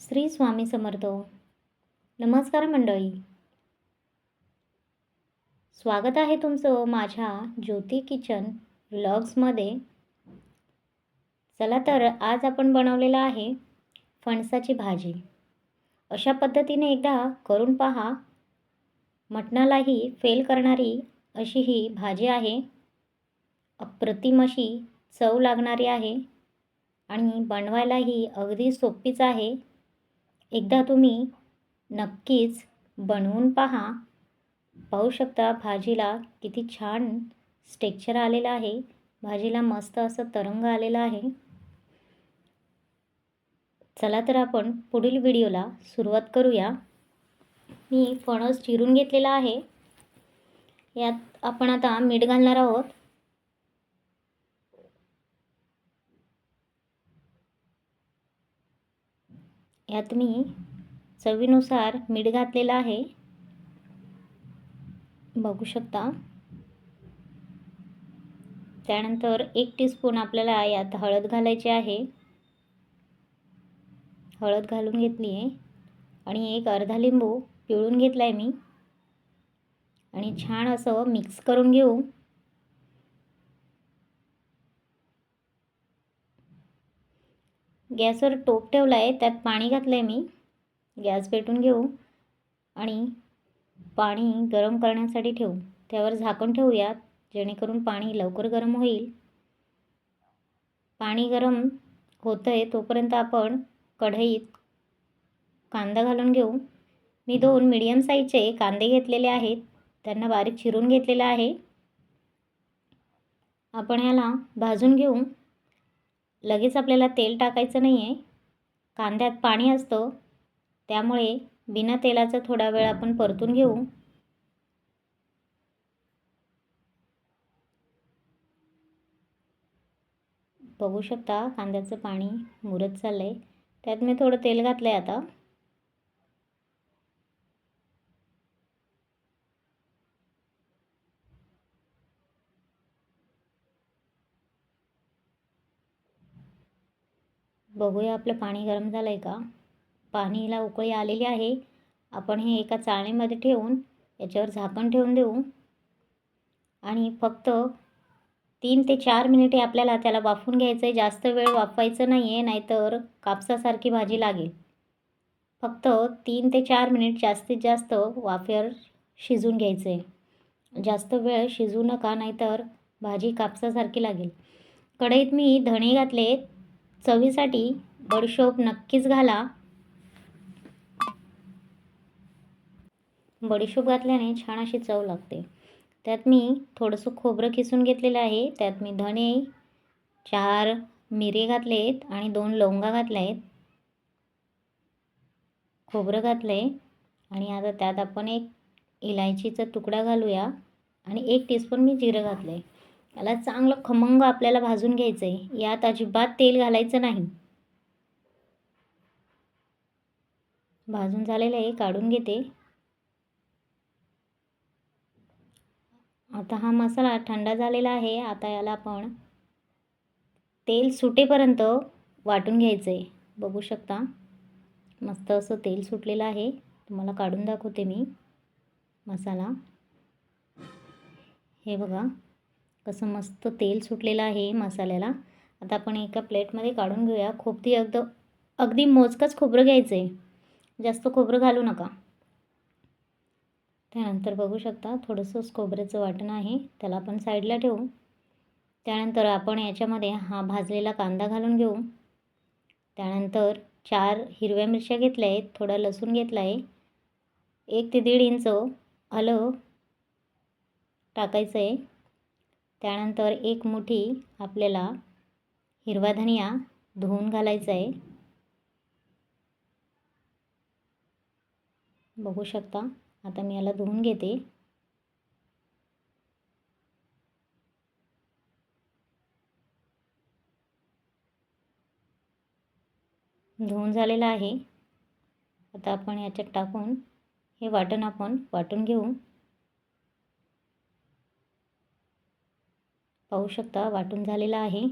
श्री स्वामी समर्थ. नमस्कार मंडळी. स्वागत आहे तुमचं माझ्या ज्योती किचन व्लॉग्समध्ये. चला तर आज आपण बनवलेलं आहे फणसाची भाजी. अशा पद्धतीने एकदा करून पहा. मटणालाही फेल करणारी अशी ही भाजी आहे. अप्रतिम अशी चव लागणारी आहे. आणि बनवायलाही अगदी सोपीच आहे. एकदा तुम्ही नक्कीच बनवून पहा. पाहू शकता भाजीला किती छान स्टेक्चर आलेलं आहे. भाजीला मस्त असं तरंग आलेला आहे. चला तर आपण पुढील व्हिडिओला सुरुवात करूया. मी फणस चिरून घेतलेला आहे. यात आपण आता मीठ घालणार आहोत. यात मी चवीनुसार मीठ घातलेलं आहे. बघू शकता. त्यानंतर एक टीस्पून आपल्याला यात हळद घालायची आहे. हळद घालून घेतली आहे. आणि एक अर्धा लिंबू पिळून घेतला आहे मी. आणि छान असं मिक्स करून घेऊ. गॅसवर टोप ठेवला आहे त्यात पाणी घातलं आहे मी. गॅस पेटून घेऊ आणि पाणी गरम करण्यासाठी ठेवू. त्यावर झाकण ठेवूयात जेणेकरून पाणी लवकर गरम होईल. पाणी गरम होतं आहे तोपर्यंत आपण कढईत कांदा घालून घेऊ. मी दोन मिडियम साईजचे कांदे घेतलेले आहेत त्यांना बारीक चिरून घेतलेलं आहे. आपण ह्याला भाजून घेऊ. लगेच आपल्याला तेल टाकायचं नाही आहे कांद्यात पाणी असतं. त्यामुळे बिना तेलाचा थोडा वेळ आपण परतून घेऊ. बघू शकता कांद्याचं पाणी मुरत चाललं आहे त्यात मी थोडं तेल घातलं आहे आता. बघूया आपलं पाणी गरम झालं आहे का पाणीला उकळी आलेली आहे. आपण हे एका चाळणीमध्ये ठेवून याच्यावर झाकण ठेवून देऊ. आणि फक्त तीन ते चार मिनिटे आपल्याला त्याला वाफून घ्यायचं आहे जास्त वेळ वाफवायचं नाही आहे नाहीतर कापसासारखी भाजी लागेल. फक्त तीन ते चार मिनिट जास्तीत जास्त वाफेवर शिजून घ्यायचं आहे जास्त वेळ शिजू नका नाहीतर भाजी कापसासारखी लागेल. कढईत मी धणे घातले चवीसाठी बडशोप नक्कीच घाला. बडीशोप घातल्याने छान अशी चव लागते. त्यात मी थोडंसं खोबरं किसून घेतलेलं आहे. त्यात मी धणे चार मिरे घातले आहेत आणि दोन लवंगा घातल्या आहेत खोबरं घातलं आहे आणि आता त्यात आपण एक इलायचीचा तुकडा घालूया आणि एक टीस्पून मी जिरं घातलं आहे याला चांगलं खमंग आपल्याला भाजून घ्यायचं आहे यात अजिबात तेल घालायचं नाही. भाजून झालेलं आहे काढून घेते. आता हा मसाला थंड झालेला आहे. आता याला आपण तेल सुटेपर्यंत वाटून घ्यायचं आहे बघू शकता. मस्त असं तेल सुटलेलं आहे. तुम्हाला काढून दाखवते मी मसाला. हे बघा. कसं मस्त तेल सुटलेलं आहे मसाल्याला. आता आपण एका प्लेटमध्ये काढून घेऊया. खोबती अगदी अगदी मोजकंच खोबरं घ्यायचं आहे जास्त खोबरं घालू नका. त्यानंतर बघू शकता थोडंसंच खोबऱ्याचं वाटण आहे. त्याला आपण साईडला ठेवू. त्यानंतर आपण याच्यामध्ये हा भाजलेला कांदा घालून घेऊ. त्यानंतर चार हिरव्या मिरच्या घेतल्या आहेत. थोडा लसूण घेतला आहे. एक ते दीड इंच आलं टाकायचं आहे. त्यानंतर एक मुठी आपल्याला हिरवा धनिया धुवून घालायचा आहे. बघू शकता आता मी याला धुवून घेते. धुवून झालेलं आहे. आता आपण याच्यात टाकून हे वाटण आपण वाटून घेऊ. पाहू शकता वाटून झालेला आहे.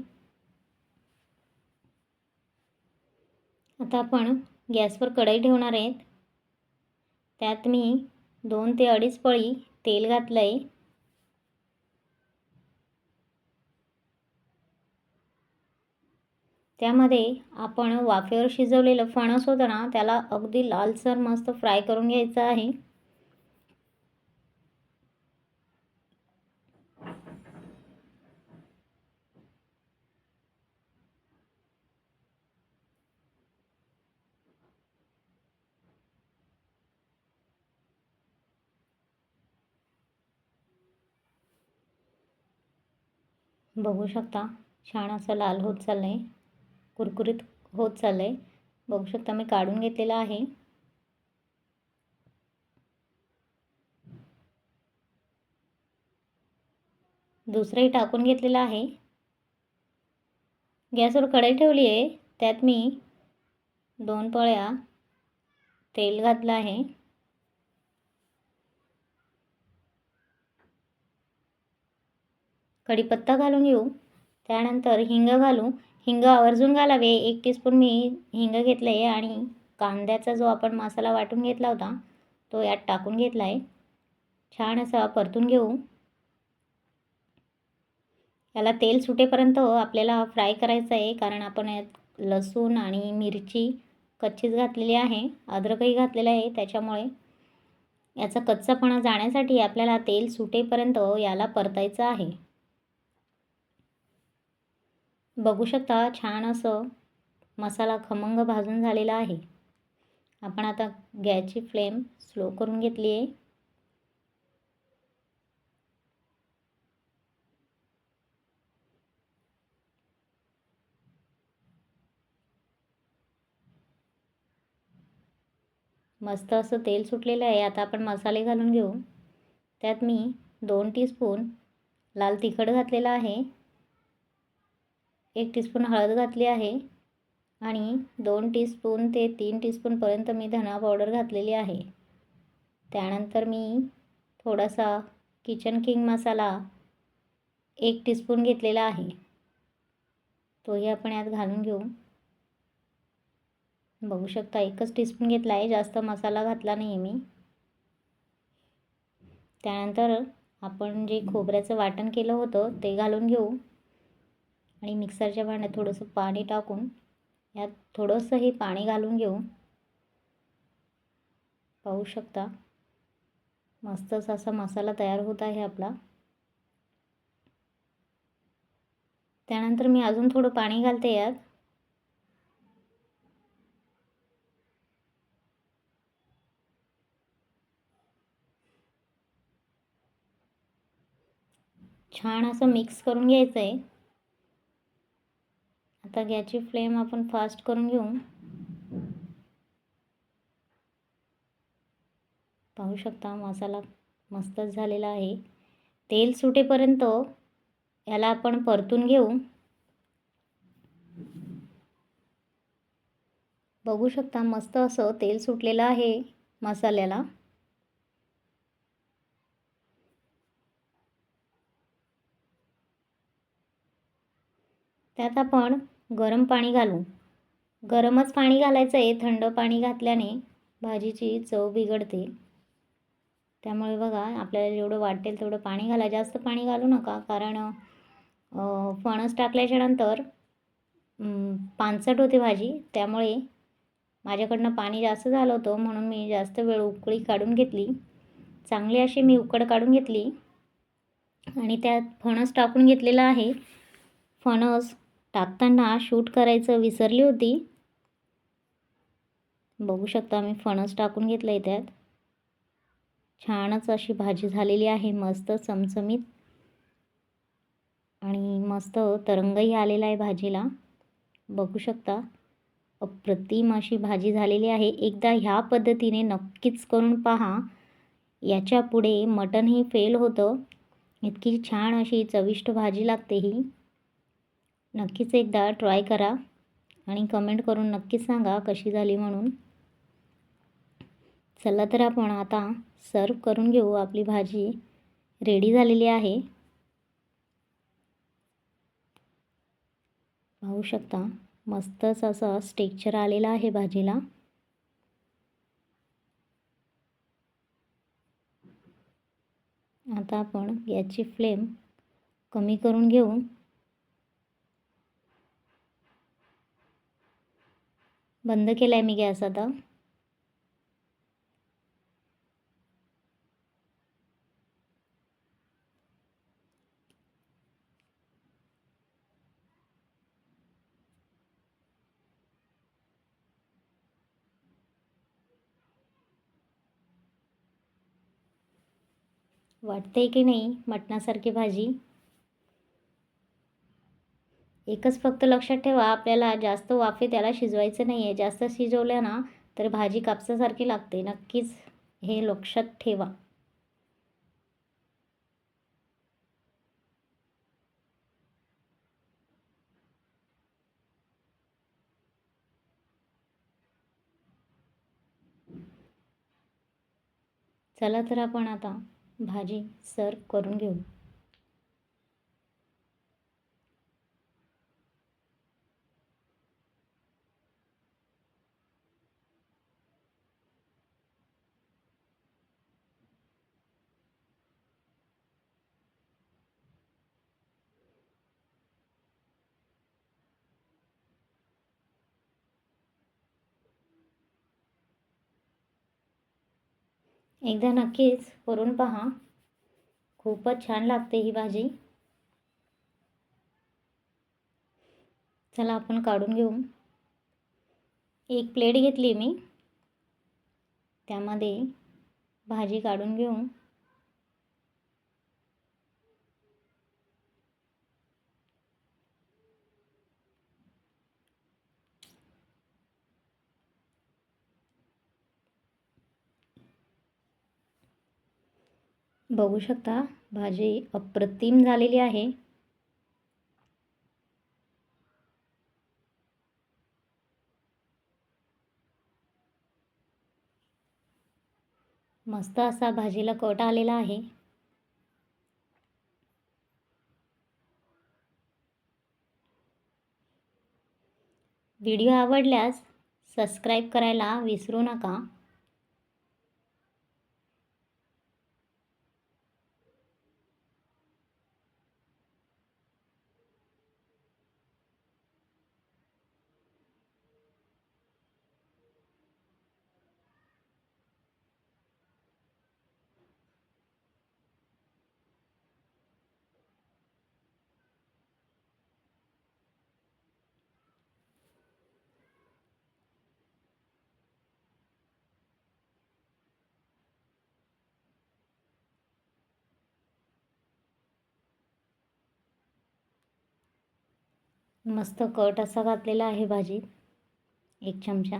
आता आपण गॅसवर कढई ठेवणार आहेत. त्यात मी दोन ते अडीच पळी तेल घातलं आहे त्यामध्ये आपण वाफेवर शिजवलेलं फणस होतं ना त्याला अगदी लालसर मस्त फ्राय करून घ्यायचं आहे. बघू शकता. छान असं लाल होत चाललं आहे कुरकुरीत होत चाललं आहे बघू शकता मी काढून घेतलेलं आहे. दुसरंही टाकून घेतलेलं आहे. गॅसवर कढई ठेवली आहे. त्यात मी दोन पळ्या तेल घातलं आहे. कढीपत्ता घालून घेऊ. त्यानंतर हिंग घालू. हिंग आवर्जून घालावे. एक टीस्पून मी हिंग घेतलं आहे आणि कांद्याचा जो आपण मसाला वाटून घेतला होता तो यात टाकून घेतला आहे छान असा परतून घेऊ. याला तेल सुटेपर्यंत आपल्याला फ्राय करायचं आहे कारण आपण यात लसूण आणि मिरची कच्चीच घातलेली आहे अद्रकही घातलेलं आहे. त्याच्यामुळे याचा कच्चापणा जाण्यासाठी आपल्याला तेल सुटेपर्यंत याला परतायचं आहे. बघू शकता छान असं मसाला खमंग भाजून झालेला आहे. आपण आता गॅसची फ्लेम स्लो करून घेतली आहे. मस्त असं तेल सुटलेलं आहे. आता आपण मसाले घालून घेऊ. त्यात मी दोन टीस्पून लाल तिखट घातलेलं आहे. एक टीस्पून हळद घातली आहे आणि दोन टीस्पून ते तीन टीस्पूनपर्यंत मी धना पावडर घातलेली आहे. त्यानंतर मी थोडासा किचन किंग मसाला एक टीस्पून घेतलेला आहे. तोही आपण यात घालून घेऊ. बघू शकता एकच टीस्पून घेतला आहे जास्त मसाला घातला नाही मी. त्यानंतर आपण जे खोबऱ्याचं वाटण केलं होतं ते घालून घेऊ. आणि मिक्सरच्या भांड्यात थोडंसं पाणी टाकून यात थोडंसं हे पाणी घालून घेऊ. पाहू शकता. मस्तच असा मसाला तयार होत आहे आपला. त्यानंतर मी अजून थोडं पाणी घालते यात. छान असं मिक्स करून घ्यायचं आहे आता गॅसची फ्लेम आपण फास्ट करून घेऊ. पाहू शकता मसाला मस्तच झालेला आहे. तेल सुटेपर्यंत याला आपण परतून घेऊ. बघू शकता मस्त असं तेल सुटलेलं आहे मसाल्याला. त्यात आपण गरम पाणी घालू गरमच पाणी घालायचं आहे थंड पाणी घातल्याने भाजीची चव बिघडते. त्यामुळे बघा आपल्याला जेवढं वाटेल तेवढं पाणी घाला. जास्त पाणी घालू नका कारण फणस टाकल्याच्यानंतर पानसट होते भाजी. त्यामुळे माझ्याकडनं पाणी जास्त झालं होतं म्हणून मी जास्त वेळ उकळी काढून घेतली. चांगली अशी मी उकड काढून घेतली. आणि त्यात फणस टाकून घेतलेला आहे. फणस टाकताना शूट करायचं विसरली होती. बघू शकता मी फणस टाकून घेतलं आहे त्यात छानच अशी भाजी झालेली आहे मस्त चमचमीत. आणि मस्त तरंगही आलेला आहे भाजीला. बघू शकता अप्रतिम अशी भाजी झालेली आहे. एकदा ह्या पद्धतीने नक्कीच करून पहा. याच्यापुढे मटणही फेल होतं. इतकी छान अशी चविष्ट भाजी लागते ही. नक्कीच एकदा ट्राय करा आणि कमेंट करून नक्कीच सांगा कशी झाली म्हणून. चला तर आपण आता सर्व करून घेऊ आपली भाजी. रेडी झालेली आहे. पाहू शकता मस्तच असं स्टेक्चर आलेला आहे भाजीला. आता आपण गॅसची फ्लेम कमी करून घेऊ. बंद केला आहे मी गॅस आता वाटते की नाही मटणासारखी भाजी। एकच फक्त लक्षात ठेवा आपल्याला जास्त वाफे त्याला शिजवायचं नाही आहे जास्त शिजवल्या ना तर भाजी कापसासारखी लागते. नक्कीच हे लक्षात ठेवा. चला तर आपण आता भाजी सर्व करून घेऊ. एकदा नक्कीच करून पहा. खूपच छान लागते ही भाजी. चला आपण काढून घेऊ. एक प्लेट घेतली मी. त्यामध्ये भाजी काढून घेऊ. बघू शकता भाजी अप्रतिम झालेली आहे. मस्त असा भाजीला कट आलेला आहे. व्हिडिओ आवडल्यास सबस्क्राईब करायला विसरू नका. मस्त कट असा घातलेला आहे भाजीत. एक चमचा.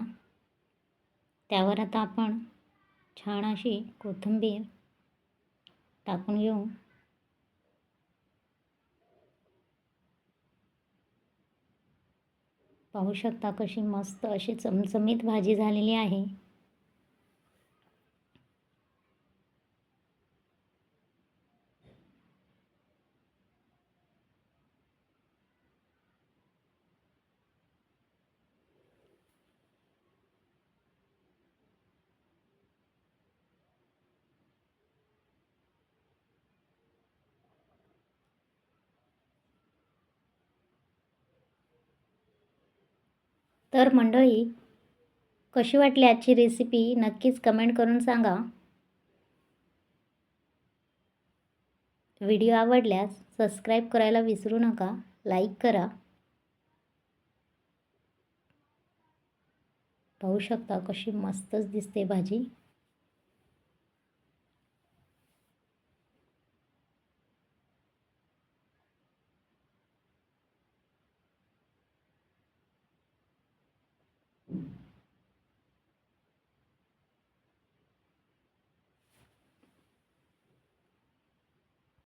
त्यावर आता आपण छान अशी कोथिंबीर टाकून घेऊ. पाहू शकता कशी मस्त अशी चमचमीत भाजी झालेली आहे. तर मंडळी कशी वाटली आजची रेसिपी नक्कीच कमेंट करून सांगा. व्हिडिओ आवडल्यास सबस्क्राईब करायला विसरू नका लाईक करा. पाहू शकता कशी मस्तच दिसते भाजी.